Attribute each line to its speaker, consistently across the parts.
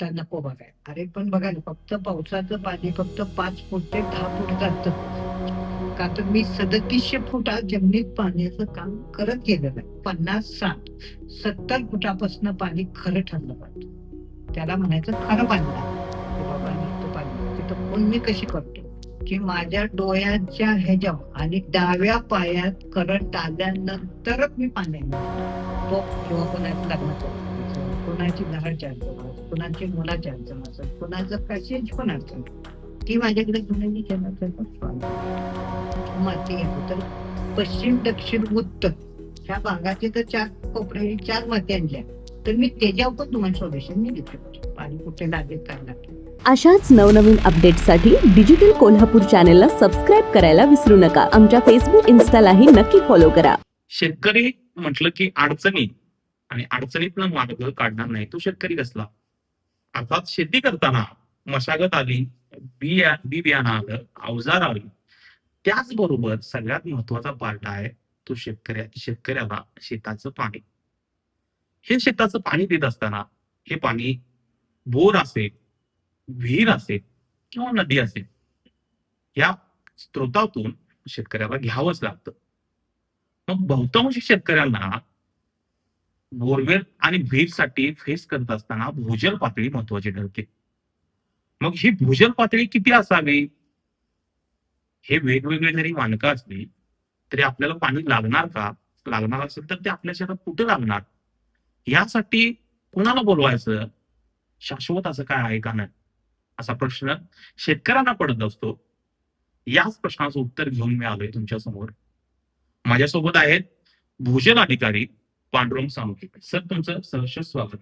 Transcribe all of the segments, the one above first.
Speaker 1: आता नको बघाय. अरे पण बघा ना फक्त पावसाचं पाणी फक्त पाच फूट ते दहा फूट जातं. का तर मी सदतीसशे फुटा जमिनीत पाण्याचं काम करत गेलेलं आहे. पन्नास साठ सत्तर फुटापासून पाणी खरं ठरलं पाहिजे. त्याला म्हणायचं खरं पाणी बाबा पाणी तिथं पण मी कशी करतो? की माझ्या डोळ्याच्या ह्याच्यावर आणि डाव्या पायात करंट आल्यानंतरच मी पाण्यात तो किंवा कोणाचं लग्न कोणाची घराच्या अडचण कोणाची मुलाच्या अडचण असेल कोणाचं कशाची पण अडचण ती माझ्याकडे घेऊन माती येतो. तर पश्चिम दक्षिण उत्तर ह्या भागाचे तर चार कोपऱ्याची चार माती आणल्या. तर मी त्याच्यावर पण तुम्हाला सोल्युशन मी देऊ शकतो पाणी कुठे लागेल काय लागेल.
Speaker 2: अशाच नवनवीन अपडेटसाठी डिजिटल कोल्हापूर चॅनेलला सबस्क्राईब करायला विसरू नका. आमच्या फेसबुक इन्स्टालाही नक्की फॉलो करा.
Speaker 3: शेतकरी म्हटलं की अडचणी आणि अडचणीतनं मार्ग काढणार नाही. तो शेतकरी कसला? अर्थात शेती करताना मशागत आली बिया बी बियाणं आलं अवजार आली. त्याचबरोबर सगळ्यात महत्त्वाचा पार्ट आहे तो शेतकऱ्या शेतकऱ्याला शेताचं पाणी. हे शेताचं पाणी देत असताना हे पाणी बोर असेल विहीर असेल किंवा नदी असेल या स्त्रोतातून शेतकऱ्याला घ्यावंच लागतं. मग बहुतांश शेतकऱ्यांना बोरवेल आणि विहीरसाठी फेस करत असताना भूजल पातळी महत्वाची ठरते. मग ही भूजल पातळी किती असावी? हे वेगवेगळे जरी मानकं असली तरी आपल्याला पाणी लागणार का? लागणार असेल तर ते आपल्या शहरात कुठे लागणार? यासाठी कुणाला बोलवायचं? शाश्वत असं काय आहे का नाही? असा प्रश्न शेतकऱ्यांना पडत असतो. याच प्रश्नाचं उत्तर घेऊन मी आलोय तुमच्यासमोर माझ्यासोबत आहेत भूजल अधिकारी पांडुरंग सामुके सर तुमचं सहर्ष स्वागत.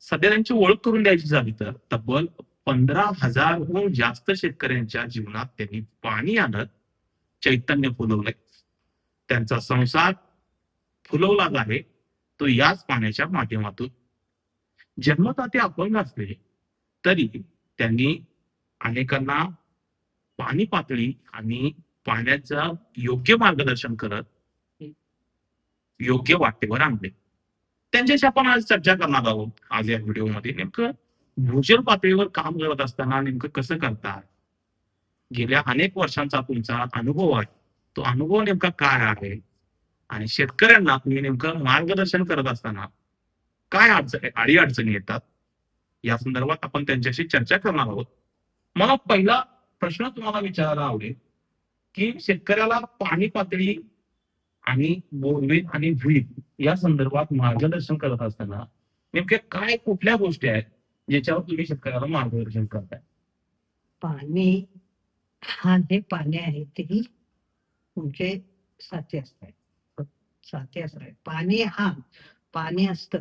Speaker 3: सध्या त्यांची ओळख करून द्यायची झाली तर तब्बल पंधरा हजारहून जास्त शेतकऱ्यांच्या जीवनात त्यांनी पाणी आणत चैतन्य फुलवलंय. त्यांचा संसार फुलवलाच आहे. तो याच पाण्याच्या माध्यमातून जन्मता ते अपंग असले तरी त्यांनी अनेकांना पाणी पातळी आणि पाण्याचं योग्य मार्गदर्शन करत योग्य वाटेवर आणले. त्यांच्याशी आपण आज चर्चा करणार आहोत. आज या व्हिडिओमध्ये नेमकं भूजल पातळीवर काम करत असताना नेमकं कसं करतात? गेल्या अनेक वर्षांचा तुमचा अनुभव आहे. तो अनुभव नेमका काय आहे? आणि शेतकऱ्यांना तुम्ही नेमकं मार्गदर्शन करत असताना काय अडचणी आडी अडचणी येतात? या संदर्भात आपण त्यांच्याशी चर्चा करणार आहोत. मला पहिला प्रश्न तुम्हाला विचारायला आवडेल की शेतकऱ्याला पाणी पातळी आणि बोरवेल आणि विहीर या संदर्भात मार्गदर्शन करत असताना नेमक्या काय कुठल्या गोष्टी आहेत ज्याच्यावर तुम्ही शेतकऱ्याला मार्गदर्शन करताय?
Speaker 1: पाणी हा जे पाणी आहे तेही तुमचे साथी असतात. साथी असतात. पाणी हा पाणी असतं.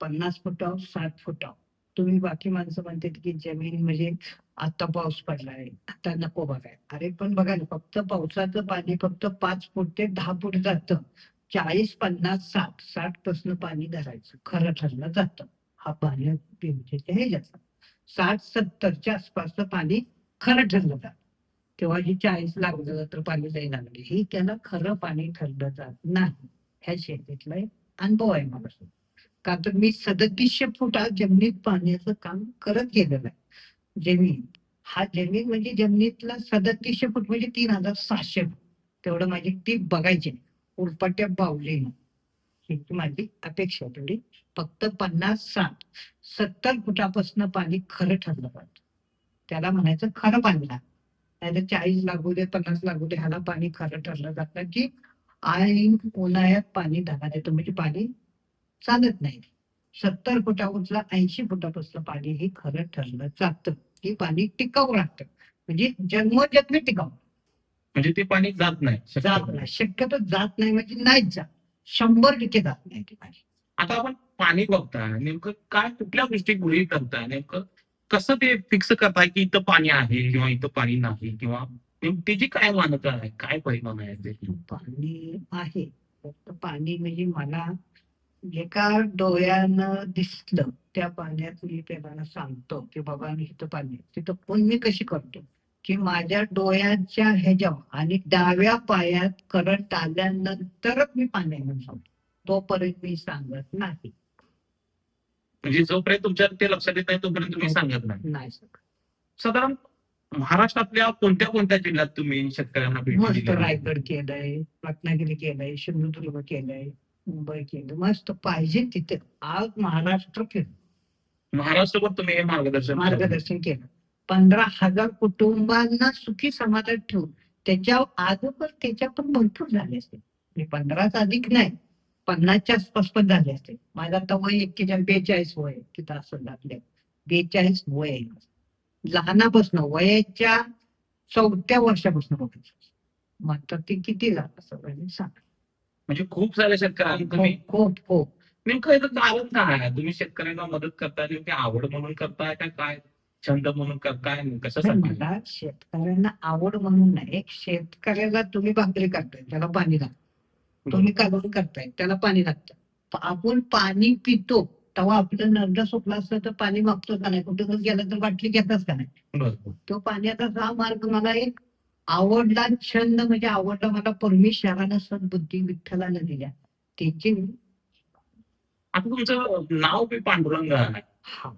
Speaker 1: पन्नास फुटाव साठ फुटाव. तुम्ही बाकी माणसं म्हणतात की जमीन म्हणजे आता पाऊस पडलाय आता नको बघाय अरे पण बघा ना फक्त पावसाचं पाणी फक्त पाच फूट ते दहा फूट जातं. चाळीस पन्नास साठ साठ पासन पाणी धरायचं. खरं ठरलं जातं. हा पाणी हे जातं साठ सत्तरच्या आसपासचं पाणी खरं ठरलं जात. तेव्हा ही चाळीस लागलं तर पाणी जाई लागले. ही त्याला खरं पाणी ठरलं जात नाही. ह्या शेतीतला एक अनुभव आहे मला. का तर मी सदतीसशे फुटा जमिनीत पाण्याचं काम करत गेलेलं आहे. जमीन. हा जमीन म्हणजे जमिनीतला सदतीसशे फूट म्हणजे तीन हजार सहाशे फूट. तेवढं माझी ती बघायची नाही. उलपट्या बावली. ही माझी अपेक्षा तेवढी. फक्त पन्नास साठ सत्तर फुटापासून पाणी खरं ठरलं पाहिजे. त्याला म्हणायचं खरं पाणी लागतं नाहीतर चाळीस लागू दे पन्नास लागू दे ह्याला पाणी खरं ठरलं जातं की आई उन्हाळ्यात पाणी धरा देतो. म्हणजे पाणी चालत नाही. सत्तर फुटावरला ऐंशी फुटापासून पाणी हे खरं ठरलं जातं. की पाणी टिकाऊ लागतं म्हणजे जन्मोजन्मी टिकाऊ.
Speaker 3: म्हणजे ते पाणी जात नाही
Speaker 1: जात. नाही. शक्यतो जात नाही म्हणजे नाहीच जात. शंभर टक्के जात नाही ते पाणी.
Speaker 3: आता आपण पाणी बघताय नेमकं काय कुठल्या गोष्टी गृहीत धरताय नेमकं कसं ते फिक्स करताय की इथं पाणी आहे किंवा इथं पाणी नाही किंवा त्याची काय मानकं आहे? काय परिणाम आहे त्याचे?
Speaker 1: पाणी आहे. फक्त पाणी म्हणजे मला जे का डोळ्यानं दिसलं. त्या पाण्यात मी त्याला सांगतो की बाबा मी इथं पाणी. तिथं पण मी कशी करतो? की माझ्या डोळ्याच्या ह्याच्यावर आणि डाव्या पायात करंट आल्यानंतरच मी पाणी आणून सांगतो तोपर्यंत मी सांगत नाही.
Speaker 3: म्हणजे जोपर्यंत तुमच्या ते लक्षात येत नाही तोपर्यंत तुम्ही सांगत नाही. साधारण महाराष्ट्रातल्या कोणत्या कोणत्या जिल्ह्यात तुम्ही शेतकऱ्यांना भेटी
Speaker 1: मस्त? रायगड केलंय रत्नागिरी केलंय सिंधुदुर्ग केलंय मुंबई केलं मस्त पाहिजे तिथे. आज महाराष्ट्र केलं
Speaker 3: महाराष्ट्रभर तुम्ही हे मार्गदर्शन.
Speaker 1: मार्गदर्शन केलं. पंधरा हजार कुटुंबांना सुखी समाधान ठेवून त्याच्या अगोदर त्याच्या पण भरपूर झाले असते म्हणजे पंधराच अधिक नाही पन्नासच्या आसपास पण झाले असते माझा आता वय एक्केचाळीस बेचाळीस वय तिथं असं आपल्या बेचाळीस वय लहानापासून वयाच्या चौथ्या वर्षापासून बघायचं मग आता ते किती झालं असं सांग.
Speaker 3: म्हणजे खूप शेतकऱ्यांना तुम्ही
Speaker 1: खूप खूप खूप.
Speaker 3: नेमकं याचं कारण काय तुम्ही शेतकऱ्यांना मदत करताय नेमकी आवड म्हणून करताय का काय? छंद म्हणून करताय? कशासाठी
Speaker 1: मला शेतकऱ्यांना आवड म्हणून नाही. एक शेतकऱ्याला तुम्ही भाकरी करताय त्याला पाणी लागतं. तुम्ही कालवण करताय त्याला पाणी लागतं. प- आपण पाणी पितो तेव्हा आपलं नर्द सुटला असलं तर पाणी मागतो का नाही? कुठे गेलं तर बाटली घेताच का नाही?
Speaker 3: बरं.
Speaker 1: तो पाण्याचा हा मार्ग मला एक आवडला छंद म्हणजे आवडला मला परमेश्वरानं सद्बुद्धी विठ्ठलानं दिल्या. त्याची
Speaker 3: आता तुमचं नाव बी पांडुरंग आहे.
Speaker 1: हा.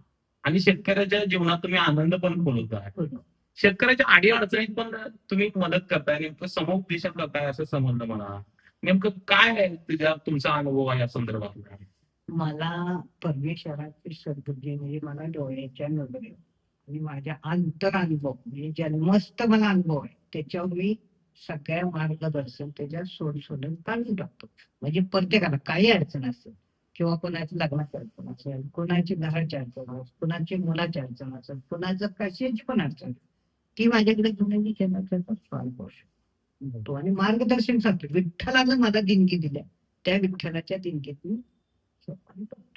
Speaker 3: आणि शेतकऱ्याच्या जीवनात तुम्ही आनंद पण बोलवताय
Speaker 1: बरोबर.
Speaker 3: शेतकऱ्याच्या आडी अडचणीत पण तुम्ही मदत करताय नेमकं समुपदेशन करताय असं समजलं मला नेमकं काय आहे तुझ्या तुमचा अनुभव आहे या संदर्भात?
Speaker 1: मला परमेश्वराची सद्बुद्धी म्हणजे मला डोळ्याच्या नजरे आणि माझ्या अंतर अनुभव म्हणजे जन्मस्थ मला अनुभव आहे. त्याच्यावर मी सगळ्या मार्गदर्शन त्याच्यात सोड सोडून काढून टाकतो. म्हणजे प्रत्येकाला काही अडचण असेल किंवा कोणाची लग्नाची अडचण असेल कोणाची घराची अडचण असेल कोणाची मुलाची अडचण असेल कोणाचं कशाची पण अडचण ती माझ्याकडे घेऊन मी त्याचा त्याचा सॉल्व करू शकतो आणि मार्गदर्शन सांगतो. विठ्ठलानं मला दिनगी दिल्या. त्या विठ्ठलाच्या दिनगीत मी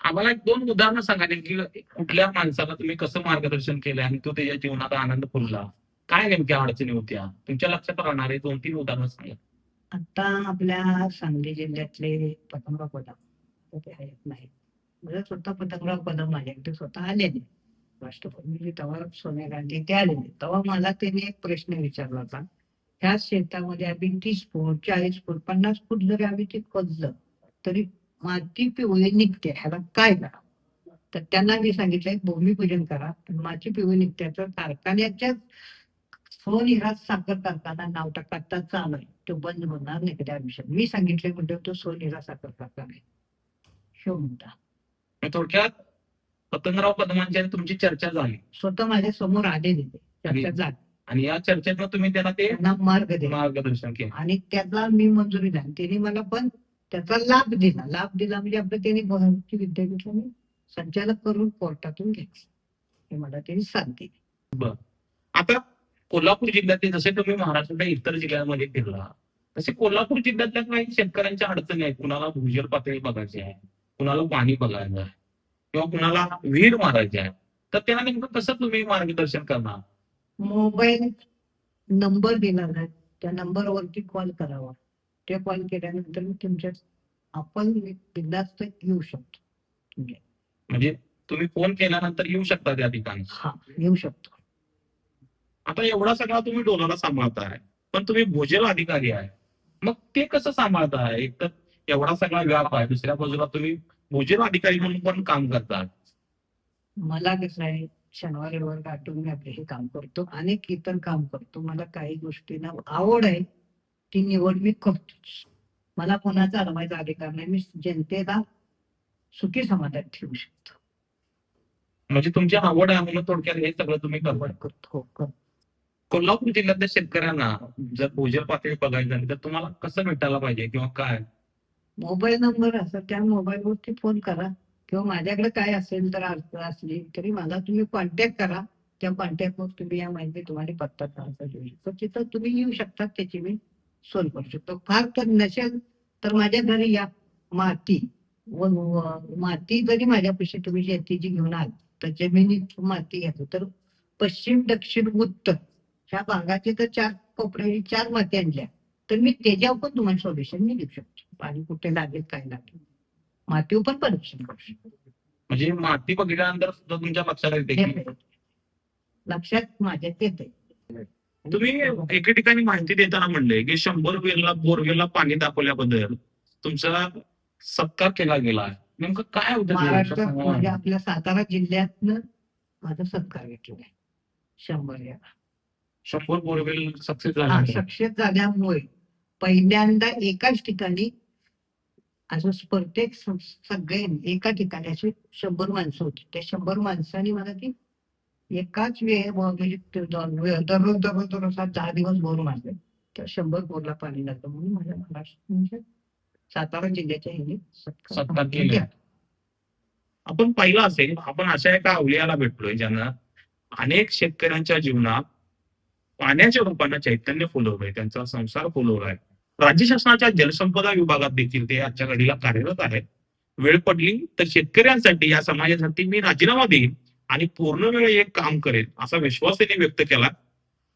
Speaker 3: आम्हाला एक दोन उदाहरणं सांगा नेमकी. कुठल्या माणसाला तुम्ही कसं मार्गदर्शन केलं आणि तो त्याच्या जीवनात आनंद फुलला? काय नेमक्या अडचणी होत्या? तुमच्या लक्षात राहणारे दोन तीन उदाहरणं सांगा.
Speaker 1: आता आपल्या सांगली जिल्ह्यातले पतंगराव कदम तर आहेत नाही स्वतः पतंगराव कदम माझ्याकडे स्वतः आलेले. राष्ट्रपती तेव्हा सोनिया गांधी ते आलेले. तेव्हा मला त्यांनी एक प्रश्न विचारला होता. ह्या शेतामध्ये आम्ही तीस फूट चाळीस फूट पन्नास फूट जरी आम्ही ते खोदलं तरी माती पिवळी निघते. ह्याला काय करा तर त्यांना मी सांगितलंय भूमिपूजन करा. पण माती पिवळी निघते. तर कारखान्याच्या सोनिराज साखर कारखाना नाव टाकता चालू आहे. तो बंद होणार नाही कधी आयुष्यात मी सांगितले म्हणजे तो सोनिरा साखर कारखाना आहे. मुद्दा
Speaker 3: मग थोडक्यात पतंगराव कदमांची आणि तुमची चर्चा झाली.
Speaker 1: स्वतः माझ्यासमोर आलेले चर्चा झाली.
Speaker 3: आणि या चर्चेत तुम्ही त्यांना ते
Speaker 1: मार्ग
Speaker 3: मार्गदर्शन केलं.
Speaker 1: आणि त्याला मी मंजुरी झाली. त्यांनी मला पण त्याचा लाभ दिला. लाभ दिला म्हणजे आपलं त्यांनी भारतीय विद्यापीठाने संचालक करून कोर्टातून घ्यायचं. हे मला त्यांनी साथ दिली.
Speaker 3: आता कोल्हापूर जिल्ह्यातील जसे तुम्ही महाराष्ट्राच्या इतर जिल्ह्यांमध्ये फिरला तसे कोल्हापूर जिल्ह्यातल्या काही शेतकऱ्यांच्या अडचणी आहेत. कुणाला भूजल पातळी बघायची आहे? कुणाला पाणी बघायचं आहे किंवा कुणाला विहीर मारायची आहे तर त्यांना नेमकं कसं तुम्ही मार्गदर्शन करणार?
Speaker 1: मोबाईल नंबर दिला नाही त्या नंबरवरती कॉल करावा. ते कॉल केल्यानंतर मी तुमच्या आपण बिंदास्त येऊ शकतो.
Speaker 3: म्हणजे तुम्ही फोन केल्यानंतर येऊ शकता त्या ठिकाणी?
Speaker 1: हा येऊ शकतो.
Speaker 3: आता एवढा सगळा तुम्ही डोलाला सांभाळताय पण तुम्ही भूजल अधिकारी आहे. मग ते कसं सांभाळताय एक तर एवढा सगळा व्याप आहे दुसऱ्या बाजूला तुम्ही भूजल अधिकारी म्हणून पण काम करता
Speaker 1: मला कसं आहे शनिवार रविवार मी आपले हे काम करतो अनेक इतर काम करतो. मला काही गोष्टींना आवड आहे ती निवड मी करतोच. मला कोणाचा अडवायचा अधिकार नाही मी जनतेला सुखी समाधान ठेवू शकतो.
Speaker 3: म्हणजे तुमची आवड आहे म्हणून थोडक्यात हे सगळं तुम्ही करतो
Speaker 1: हो, करतो.
Speaker 3: कोल्हापूर जिल्ह्यातल्या शेतकऱ्यांना जर भूजल पातळी बघायची झाली तर तुम्हाला कसं भेटायला पाहिजे किंवा काय?
Speaker 1: मोबाईल नंबर असं त्या मोबाईलवरती फोन करा. किंवा माझ्याकडे काय असेल तर अडचण असली तरी मला तुम्ही कॉन्टॅक्ट करा. त्या कॉन्टॅक्टवर तुम्ही या माहिती तुम्हाला पत्ता करायचा देऊ शकतो. तिथं तुम्ही येऊ शकता त्याची मी सोय करू शकतो. फार तर नसेल तर माझ्या घरी या. माती. व माती जरी माझ्यापाशी तुम्ही शेतीची घेऊन आल तर जमिनीत माती घेतो तर पश्चिम दक्षिण उत्तर ह्या भागाचे तर चार कोपऱ्याची चार माती आणल्या. तर मी त्याच्यावर पण तुम्हाला सोल्युशन मी देऊ शकतो. पाणी कुठे लागेल काय लागेल? मातीवर पण परीक्षण करू शकतो.
Speaker 3: म्हणजे माती बघितल्यानंतर सुद्धा तुमच्या लक्षात येते.
Speaker 1: लक्षात माझ्यात येते.
Speaker 3: तुम्ही एके ठिकाणी माहिती देताना म्हणले की शंभर वेलला बोरवेलला पाणी दाखवल्याबद्दल तुमचा सत्कार केला गेला नेमकं काय होतं
Speaker 1: म्हणजे आपल्या सातारा जिल्ह्यातनं माझा सत्कार घेतलेला आहे. शंभर या
Speaker 3: शंभर बोरवेल सक्सेस झाले
Speaker 1: सक्सेस झाल्यामुळे पहिल्यांदा एकाच ठिकाणी असं प्रत्येक सगळे एका ठिकाणी असे शंभर माणसं होती. त्या शंभर माणसांनी मला ती एकाच वेळ म्हणजे वेळ- दररोज दररोज दररोज सात दहा दिवस बोर मारले. तर शंभर बोरला पाणी लागतं म्हणून माझ्या महाराष्ट्र म्हणजे सातारा जिल्ह्याच्या ह्याने.
Speaker 3: आपण पाहिलं असेल आपण अशा एका अवलियाला भेटलोय ज्यानं अनेक शेतकऱ्यांच्या जीवनात पाण्याच्या रूपानं चैतन्य फुलवलंय. त्यांचा संसार फुलवलाय. राज्य शासनाच्या जलसंपदा विभागात देखील ते आजच्या घडीला कार्यरत आहेत. वेळ पडली तर शेतकऱ्यांसाठी या समाजासाठी मी राजीनामा देईन आणि पूर्ण वेळ एक काम करेल असा विश्वास त्यांनी व्यक्त केला.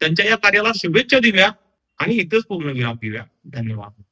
Speaker 3: त्यांच्या या कार्याला शुभेच्छा देऊया आणि इथंच पूर्ण विराम दिल्या धन्यवाद.